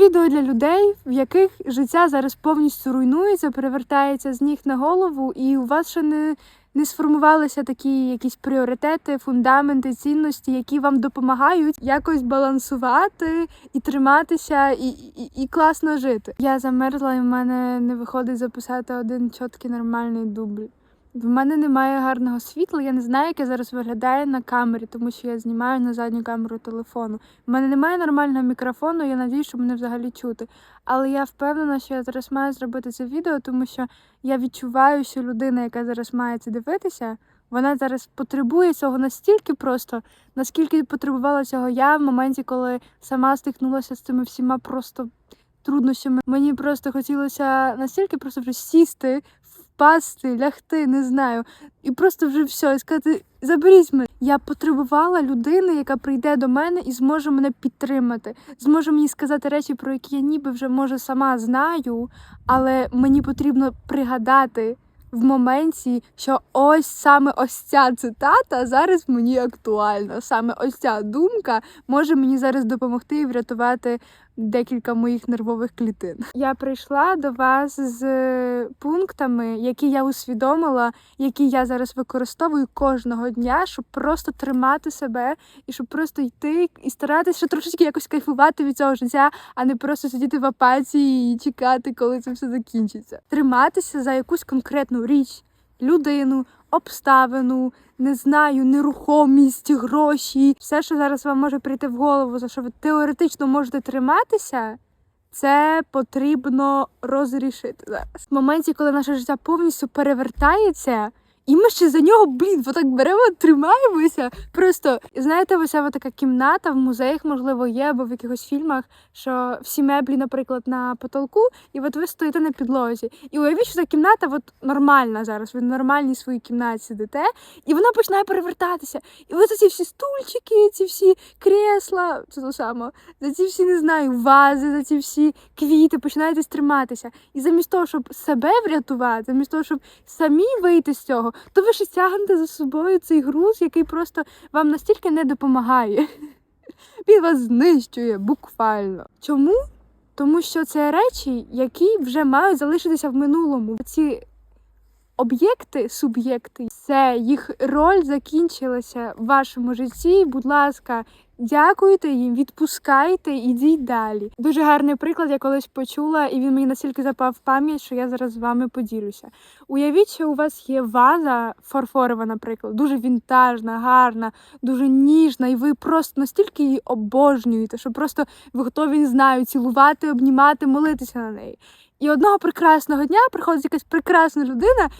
відео для людей, в яких життя зараз повністю руйнується, перевертається з ніг на голову, і у вас ще не, не сформувалися такі якісь пріоритети, фундаменти, цінності, які вам допомагають якось балансувати і триматися, і, і, і класно жити. Я замерзла, і в мене не виходить записати один чіткий нормальний дубль. В мене немає гарного світла, я не знаю, яке зараз виглядає на камері, тому що я знімаю на задню камеру телефону. У мене немає нормального мікрофону, я надію, що мене взагалі чути. Але я впевнена, що я зараз маю зробити це відео, тому що я відчуваю, що людина, яка зараз має це дивитися, вона зараз потребує цього настільки просто, наскільки потребувала цього я в моменті, коли сама стикнулася з цими всіма просто труднощами. Мені просто хотілося настільки просто вже сісти, впасти, лягти, не знаю, і просто вже все, і сказати, заберіть мене. Я потребувала людини, яка прийде до мене і зможе мене підтримати, зможе мені сказати речі, про які я ніби вже може сама знаю, але мені потрібно пригадати в моменті, що ось саме ось ця цитата зараз мені актуальна. Саме ось ця думка може мені зараз допомогти і врятувати декілька моїх нервових клітин. Я прийшла до вас з пунктами, які я усвідомила, які я зараз використовую кожного дня, щоб просто тримати себе і щоб просто йти і старатися трошечки якось кайфувати від цього життя, а не просто сидіти в апатії і чекати, коли це все закінчиться. Триматися за якусь конкретну річ, людину, обставину, не знаю, нерухомість, гроші, все, що зараз вам може прийти в голову, за що ви теоретично можете триматися. Це потрібно розрішити зараз. В моменті, коли наше життя повністю перевертається, і ми ще за нього, блін, отак беремо, тримаємося. Просто знаєте, ось така кімната в музеях, можливо, є або в якихось фільмах, що всі меблі, наприклад, на потолку, і от ви стоїте на підлозі. І уявіть, що ця кімната от нормальна зараз. Ви в нормальній своїй кімнаті сидите, і вона починає перевертатися. І за ці всі стульчики, ці всі крісла, це то саме, за ці всі не знаю, вази, за ці всі квіти починаєте стриматися. І замість того, щоб себе врятувати, замість того, щоб самі вийти з цього, то ви ще тягнете за собою цей груз, який просто вам настільки не допомагає. Він вас знищує буквально. Чому? Тому що це речі, які вже мають залишитися в минулому. Ці об'єкти, суб'єкти, все, їх роль закінчилася в вашому житті. Будь ласка, дякуйте їм, відпускайте, ідіть далі. Дуже гарний приклад я колись почула, і він мені настільки запав в пам'ять, що я зараз з вами поділюся. Уявіть, що у вас є ваза фарфорова, наприклад, дуже вінтажна, гарна, дуже ніжна, і ви просто настільки її обожнюєте, що просто ви готові не знаю, цілувати, обнімати, молитися на неї. І одного прекрасного дня приходить якась прекрасна людина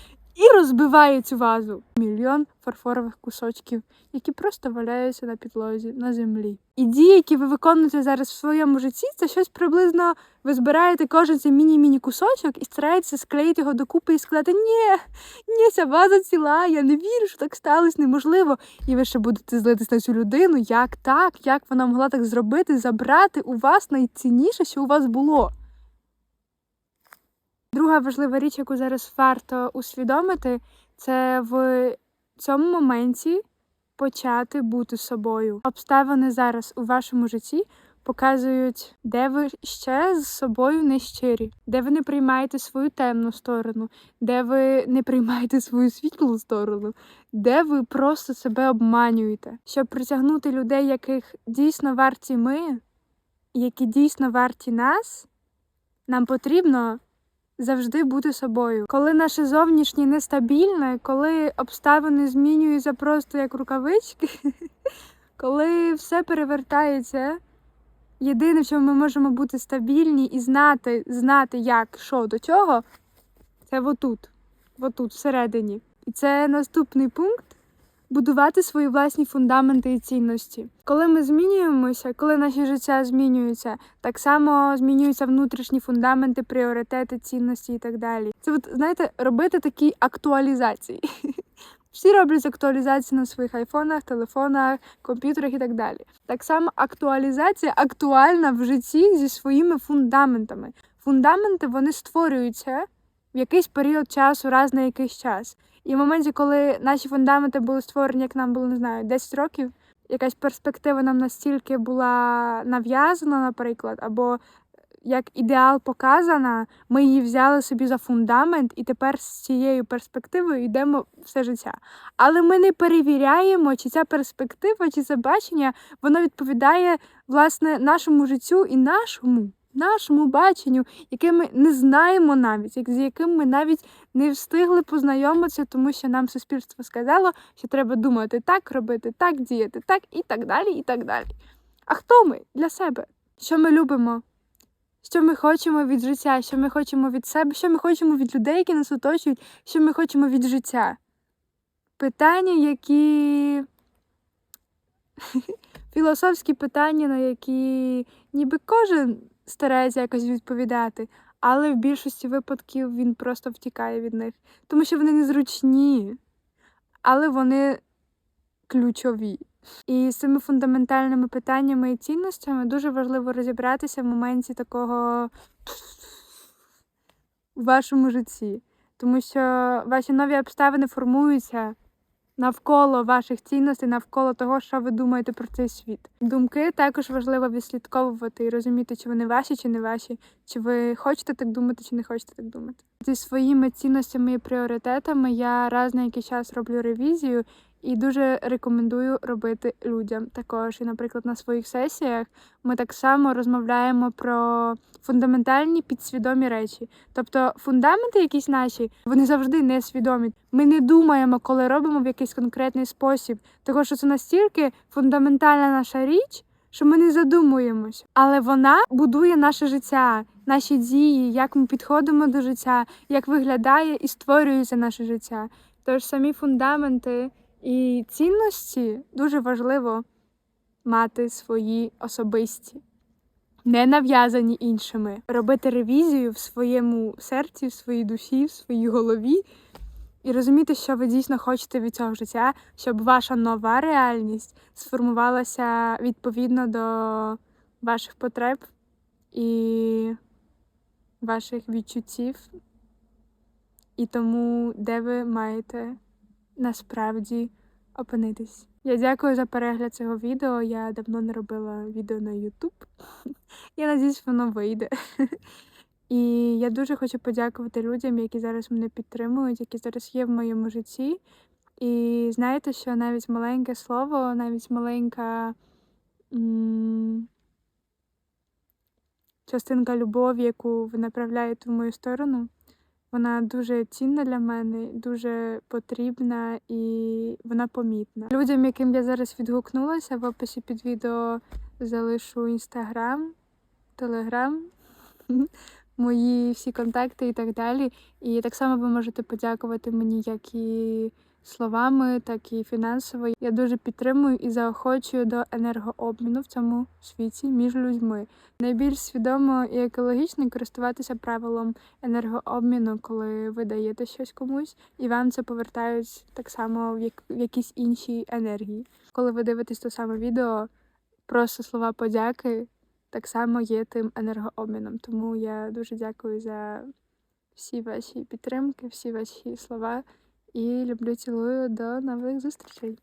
і розбиває цю вазу. Мільйон фарфорових кусочків, які просто валяються на підлозі, на землі. І дії, які ви виконуєте зараз в своєму житті, це щось приблизно ви збираєте кожен цей міні-міні кусочок і стараєтеся склеїти його докупи і сказати: Ні, ні, ця ваза ціла, я не вірю, що так сталося, неможливо. І ви ще будете злитись на цю людину, як так, як вона могла так зробити, забрати у вас найцінніше, що у вас було. Друга важлива річ, яку зараз варто усвідомити, це в цьому моменті почати бути собою. Обставини зараз у вашому житті показують, де ви ще з собою не щирі, де ви не приймаєте свою темну сторону, де ви не приймаєте свою світлу сторону, де ви просто себе обманюєте. Щоб притягнути людей, яких дійсно варті ми, які дійсно варті нас, нам потрібно завжди бути собою. Коли наше зовнішнє нестабільне, коли обставини змінюються просто як рукавички, коли все перевертається. Єдине, в чому ми можемо бути стабільні і знати, знати, як, що до чого, це отут, отут, всередині. І це наступний пункт будувати свої власні фундаменти і цінності. Коли ми змінюємося, коли наші життя змінюються, так само змінюються внутрішні фундаменти, пріоритети, цінності і так далі. Це от знаєте, робити такі актуалізації. Всі роблять актуалізації на своїх айфонах, телефонах, комп'ютерах і так далі. Так само актуалізація актуальна в житті зі своїми фундаментами. Фундаменти вони створюються в якийсь період часу, раз на якийсь час. І в моменті, коли наші фундаменти були створені, як нам було, не знаю, 10 років, якась перспектива нам настільки була нав'язана, наприклад, або як ідеал показана, ми її взяли собі за фундамент, і тепер з цією перспективою йдемо все життя. Але ми не перевіряємо, чи ця перспектива, чи це бачення, воно відповідає власне нашому життю і нашому, нашому баченню, яке ми не знаємо навіть, як- з яким ми навіть не встигли познайомитися, тому що нам суспільство сказало, що треба думати так, робити так, діяти так і так далі, і так далі. А хто ми для себе? Що ми любимо? Що ми хочемо від життя, що ми хочемо від себе, що ми хочемо від людей, які нас оточують, що ми хочемо від життя. Питання, які філософські питання, на які ніби кожен старається якось відповідати, але в більшості випадків він просто втікає від них, тому що вони незручні, але вони ключові. І з цими фундаментальними питаннями і цінностями дуже важливо розібратися в моменті такого в вашому житті, тому що ваші нові обставини формуються навколо ваших цінностей, навколо того, що ви думаєте про цей світ. Думки також важливо відслідковувати і розуміти, чи вони ваші, чи не ваші, чи ви хочете так думати, чи не хочете так думати. Зі своїми цінностями і пріоритетами я раз на який час роблю ревізію. І дуже рекомендую робити людям також. І, наприклад, на своїх сесіях ми так само розмовляємо про фундаментальні підсвідомі речі. Тобто фундаменти якісь наші, вони завжди несвідомі. Ми не думаємо, коли робимо в якийсь конкретний спосіб, тому що це настільки фундаментальна наша річ, що ми не задумуємось. Але вона будує наше життя, наші дії, як ми підходимо до життя, як виглядає і створюється наше життя. Тож самі фундаменти і цінності дуже важливо мати свої особисті, не нав'язані іншими, робити ревізію в своєму серці, в своїй душі, в своїй голові і розуміти, що ви дійсно хочете від цього життя, щоб ваша нова реальність сформувалася відповідно до ваших потреб і ваших відчуттів, і тому, де ви маєте насправді опинитись. Я дякую за перегляд цього відео. Я давно не робила відео на YouTube. Я надіюсь, воно вийде. І я дуже хочу подякувати людям, які зараз мене підтримують, які зараз є в моєму житті. І знаєте, що навіть маленьке слово, навіть маленька частинка любові, яку ви направляєте в мою сторону, вона дуже цінна для мене, дуже потрібна і вона помітна. Людям, яким я зараз відгукнулася, в описі під відео залишу інстаграм, телеграм, мої всі контакти і так далі. І так само ви можете подякувати мені як і словами, так і фінансово. Я дуже підтримую і заохочую до енергообміну в цьому світі між людьми. Найбільш свідомо і екологічно користуватися правилом енергообміну, коли ви даєте щось комусь, і вам це повертають так само в, як, в якісь інші енергії. Коли ви дивитесь те саме відео, просто слова подяки так само є тим енергообміном. Тому я дуже дякую за всі ваші підтримки, всі ваші слова і люблю, цілую до нових зустрічей.